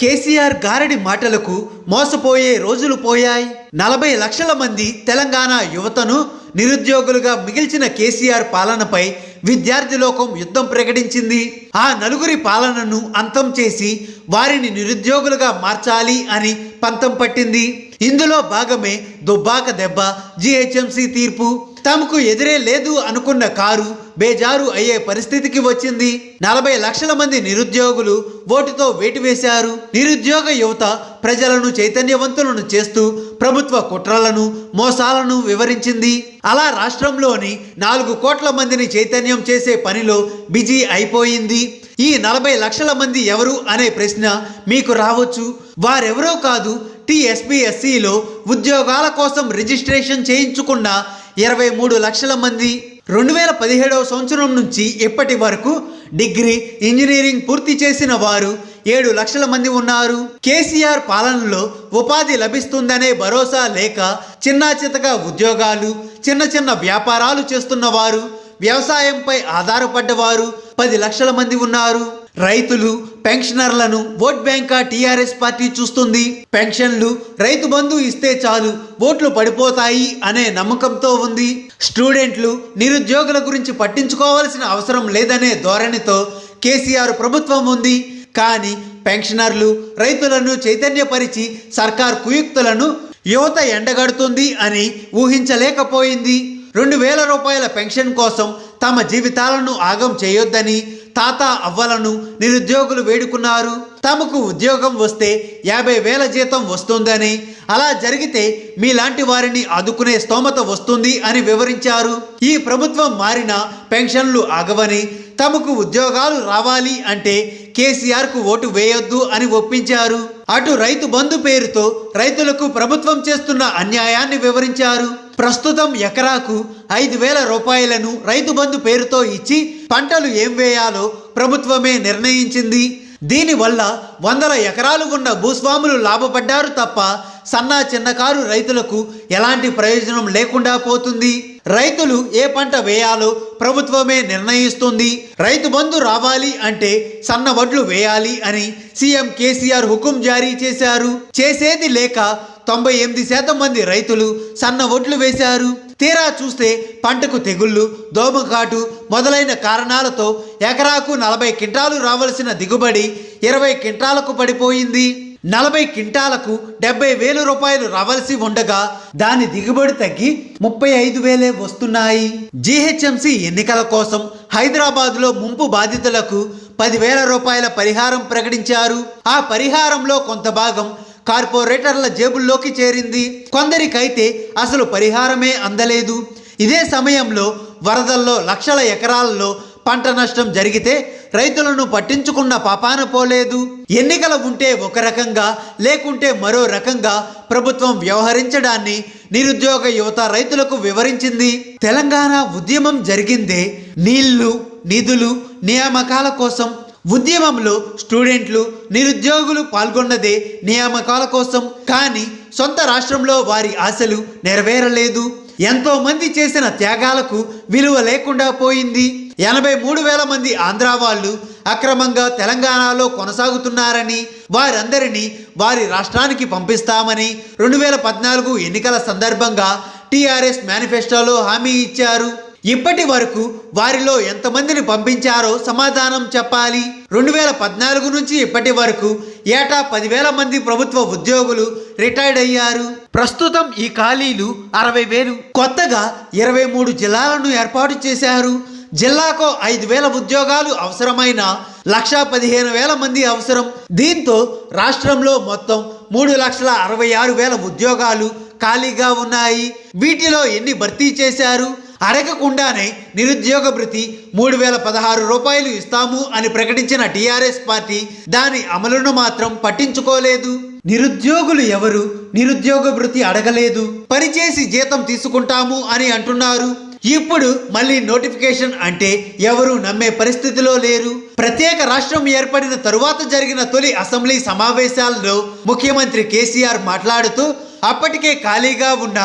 కేసీఆర్ గారడి మాటలకు మోసపోయే రోజులు పోయాయి. నలభై లక్షల మంది తెలంగాణ యువతను నిరుద్యోగులుగా మిగిల్చిన కేసీఆర్ పాలనపై విద్యార్థి లోకం యుద్ధం ప్రకటించింది. ఆ నలుగురి పాలనను అంతం చేసి వారిని నిరుద్యోగులుగా మార్చాలి అని పంతం పట్టింది. ఇందులో భాగమే దుబ్బాక దెబ్బ జిహెచ్ఎంసి తీర్పు. తమకు ఎదురే లేదు అనుకున్న కారు బేజారు అయ్యే పరిస్థితికి వచ్చింది. నలభై లక్షల మంది నిరుద్యోగులు ఓటుతో వేటు వేశారు. నిరుద్యోగ యువత ప్రజలను చైతన్యవంతులను చేస్తూ ప్రభుత్వ కుట్రలను మోసాలను వివరించింది. అలా రాష్ట్రంలోని నాలుగు కోట్ల మందిని చైతన్యం చేసే పనిలో బిజీ అయిపోయింది. ఈ నలభై లక్షల మంది ఎవరు అనే ప్రశ్న మీకు రావచ్చు. వారెవరో కాదు టీఎస్పీఎస్సిలో ఉద్యోగాల కోసం రిజిస్ట్రేషన్ చేయించుకున్న ఇరవై మూడు లక్షల మంది రెండు వేల పదిహేడవ సంవత్సరం నుంచి ఇప్పటి వరకు డిగ్రీ ఇంజనీరింగ్ పూర్తి చేసిన వారు ఏడు లక్షల మంది ఉన్నారు. కేసీఆర్ పాలనలో ఉపాధి లభిస్తుందనే భరోసా లేక చిన్నా చితక ఉద్యోగాలు చిన్న చిన్న వ్యాపారాలు చేస్తున్న వారు వ్యవసాయంపై ఆధారపడ్డవారు పది లక్షల మంది ఉన్నారు. రైతులు పెన్షనర్లను ఓట్ బ్యాంకా టీఆర్ఎస్ పార్టీ చూస్తుంది. పెన్షన్లు రైతు బంధు ఇస్తే చాలు ఓట్లు పడిపోతాయి అనే నమ్మకంతో ఉంది. స్టూడెంట్లు నిరుద్యోగుల గురించి పట్టించుకోవాల్సిన అవసరం లేదనే ధోరణితో కేసీఆర్ ప్రభుత్వం ఉంది. కానీ పెన్షనర్లు రైతులను చైతన్యపరిచి సర్కార్ కుయుక్తులను యువత ఎండగడుతుంది అని ఊహించలేకపోయింది. రెండు వేల రూపాయల పెన్షన్ కోసం తమ జీవితాలను ఆగం చేయొద్దని తాత అవ్వలను నిరుద్యోగులు వేడుకున్నారు. తమకు ఉద్యోగం వస్తే యాభై వేల జీతం వస్తుందని అలా జరిగితే మీలాంటి వారిని ఆదుకునే స్తోమత వస్తుంది అని వివరించారు. ఈ ప్రభుత్వం మారిన పెన్షన్లు ఆగవని తమకు ఉద్యోగాలు రావాలి అంటే కేసీఆర్కు ఓటు వేయొద్దు అని ఒప్పించారు. అటు రైతు బంధు పేరుతో రైతులకు ప్రభుత్వం చేస్తున్న అన్యాయాన్ని వివరించారు. ప్రస్తుతం ఎకరాకు ఐదు వేల రూపాయలను రైతు బంధు పేరుతో ఇచ్చి పంటలు ఏం వేయాలో ప్రభుత్వమే నిర్ణయించింది. దీనివల్ల వందల ఎకరాలు ఉన్న భూస్వాములు లాభపడ్డారు తప్ప సన్నా చిన్నకారు రైతులకు ఎలాంటి ప్రయోజనం లేకుండా పోతుంది. రైతులు ఏ పంట వేయాలో ప్రభుత్వమే నిర్ణయిస్తుంది. రైతు బంధు రావాలి అంటే సన్న వడ్లు వేయాలి అని సీఎం కేసీఆర్ హుకుం జారీ చేశారు. చేసేది లేక తొంభై ఎనిమిది శాతం మంది రైతులు సన్న ఒడ్లు వేశారు. తీరా చూస్తే పంటకు తెగుళ్ళు దోమకాటు మొదలైన కారణాలతో ఎకరాకు నలభై క్వింటాలు రావలసిన దిగుబడి ఇరవై క్వింటాలకు పడిపోయింది. నలభై క్వింటాలకు డెబ్బై వేలు రూపాయలు రావాల్సి ఉండగా దాని దిగుబడి తగ్గి ముప్పై ఐదు వేలే వస్తున్నాయి. జీహెచ్ఎంసీ ఎన్నికల కోసం హైదరాబాద్లో ముంపు బాధితులకు పదివేల రూపాయల పరిహారం ప్రకటించారు. ఆ పరిహారంలో కొంత భాగం కార్పొరేటర్ల జేబుల్లోకి చేరింది. కొందరికైతే అసలు పరిహారమే అందలేదు. ఇదే సమయంలో వరదల్లో లక్షల ఎకరాల్లో పంట నష్టం జరిగితే రైతులను పట్టించుకున్న పాపాన పోలేదు. ఎన్నికలు ఉంటే ఒక రకంగా లేకుంటే మరో రకంగా ప్రభుత్వం వ్యవహరించడాన్ని నిరుద్యోగ యువత రైతులకు వివరించింది. తెలంగాణ ఉద్యమం జరిగిందే నీళ్ళు నిధులు నియామకాల కోసం ఉద్యమంలో స్టూడెంట్లు నిరుద్యోగులు పాల్గొన్నదే నియామకాల కోసం. కానీ సొంత రాష్ట్రంలో వారి ఆశలు నెరవేరలేదు. ఎంతోమంది చేసిన త్యాగాలకు విలువ లేకుండా పోయింది. ఎనభై మూడు వేల మంది ఆంధ్రా వాళ్ళు అక్రమంగా తెలంగాణలో కొనసాగుతున్నారని వారందరినీ వారి రాష్ట్రానికి పంపిస్తామని రెండు వేల పద్నాలుగు ఎన్నికల సందర్భంగా టీఆర్ఎస్ మేనిఫెస్టోలో హామీ ఇచ్చారు. ఇప్పటి వరకు వారిలో ఎంతమందిని పంపించారో సమాధానం చెప్పాలి. రెండు వేల పద్నాలుగు నుంచి ఇప్పటి వరకు ఏటా పదివేల మంది ప్రభుత్వ ఉద్యోగులు రిటైర్డ్ అయ్యారు. ప్రస్తుతం ఈ ఖాళీలు అరవై వేలు. కొత్తగా ఇరవై మూడు జిల్లాలను ఏర్పాటు చేశారు. జిల్లాకు ఐదు వేల ఉద్యోగాలు అవసరమైన లక్షా పదిహేను వేల మంది అవసరం. దీంతో రాష్ట్రంలో మొత్తం మూడు లక్షల అరవై ఆరు వేల ఉద్యోగాలు ఖాళీగా ఉన్నాయి. వీటిలో ఎన్ని భర్తీ చేశారు? అడగకుండానే నిరుద్యోగ భృతి మూడు వేల పదహారు రూపాయలు ఇస్తాము అని ప్రకటించిన టీఆర్ఎస్ పార్టీ దాని అమలును మాత్రం పట్టించుకోలేదు. నిరుద్యోగులు ఎవరు? నిరుద్యోగ భృతి అడగలేదు. పనిచేసి జీతం తీసుకుంటాము అని అంటున్నారు. ఇప్పుడు మళ్ళీ నోటిఫికేషన్ అంటే ఎవరు నమ్మే పరిస్థితిలో లేరు. ప్రత్యేక రాష్ట్రం ఏర్పడిన తరువాత జరిగిన తొలి అసెంబ్లీ సమావేశాల్లో ముఖ్యమంత్రి కేసీఆర్ మాట్లాడుతూ అప్పటికే ఖాళీగా ఉన్న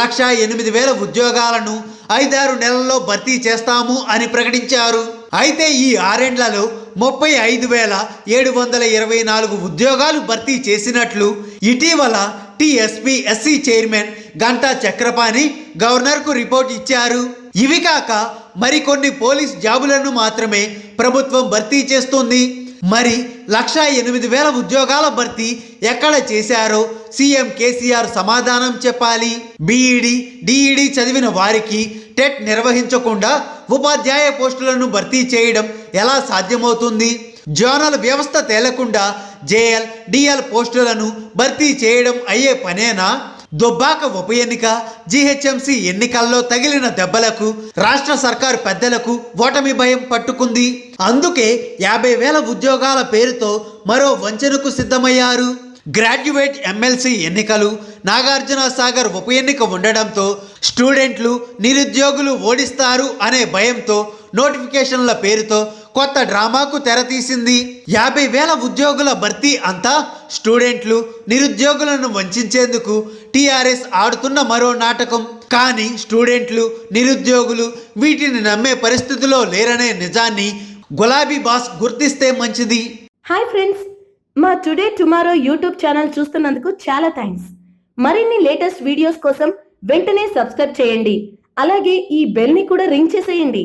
లక్ష ఎనిమిది వేల ఉద్యోగాలను ఐదారు నెలల్లో భర్తీ చేస్తాము అని ప్రకటించారు. అయితే ఈ ఆరేండ్లలో ముప్పై ఐదు వేల ఏడు వందల ఇరవై నాలుగు ఉద్యోగాలు భర్తీ చేసినట్లు ఇటీవల టిఎస్పిఎస్సి చైర్మన్ గంటా చక్రపాణి గవర్నర్కు రిపోర్ట్ ఇచ్చారు. ఇవి కాక మరికొన్ని పోలీస్ జాబులను మాత్రమే ప్రభుత్వం భర్తీ చేస్తుంది. మరి లక్షా ఎనిమిది వేల ఉద్యోగాల భర్తీ ఎక్కడ చేశారో సీఎం కేసీఆర్ సమాధానం చెప్పాలి. బీఈడి డిఈడి చదివిన వారికి టెట్ నిర్వహించకుండా ఉపాధ్యాయ పోస్టులను భర్తీ చేయడం ఎలా సాధ్యమవుతుంది? జోనల్ వ్యవస్థ తేలకుండా జేఎల్ డిఎల్ పోస్టులను భర్తీ చేయడం అయ్యే పనేనా? దుబ్బాక ఉప ఎన్నిక జీహెచ్ఎంసీ ఎన్నికల్లో తగిలిన దెబ్బలకు రాష్ట్ర సర్కారు పెద్దలకు ఓటమి భయం పట్టుకుంది. అందుకే యాభై వేల ఉద్యోగాల పేరుతో మరో వంచనకు సిద్ధమయ్యారు. గ్రాడ్యుయేట్ ఎమ్మెల్సీ ఎన్నికలు నాగార్జున సాగర్ ఉప ఎన్నిక ఉండడంతో స్టూడెంట్లు నిరుద్యోగులు ఓడిస్తారు అనే భయంతో నోటిఫికేషన్ల పేరుతో కొత్త డ్రామాకు తెరతీసింది యాభై వేల ఉద్యోగుల భర్తీ అంతా స్టూడెంట్లు నిరుద్యోగులను వంచేందుకు టీఆర్ఎస్ ఆడుతున్న మరో నాటకం. కానీ స్టూడెంట్లు నిరుద్యోగులు వీటిని నమ్మే పరిస్థితిలో లేరనే నిజాన్ని గులాబీ బాస్ గుర్తిస్తే మంచిది. హాయ్ ఫ్రెండ్స్ మా టుడే టుమారో యూట్యూబ్ ఛానల్ చూస్తున్నందుకు చాలా థ్యాంక్స్. మరిన్ని లేటెస్ట్ వీడియోస్ కోసం వెంటనే సబ్స్క్రైబ్ చేయండి. అలాగే ఈ బెల్ని కూడా రింగ్ చేసేయండి.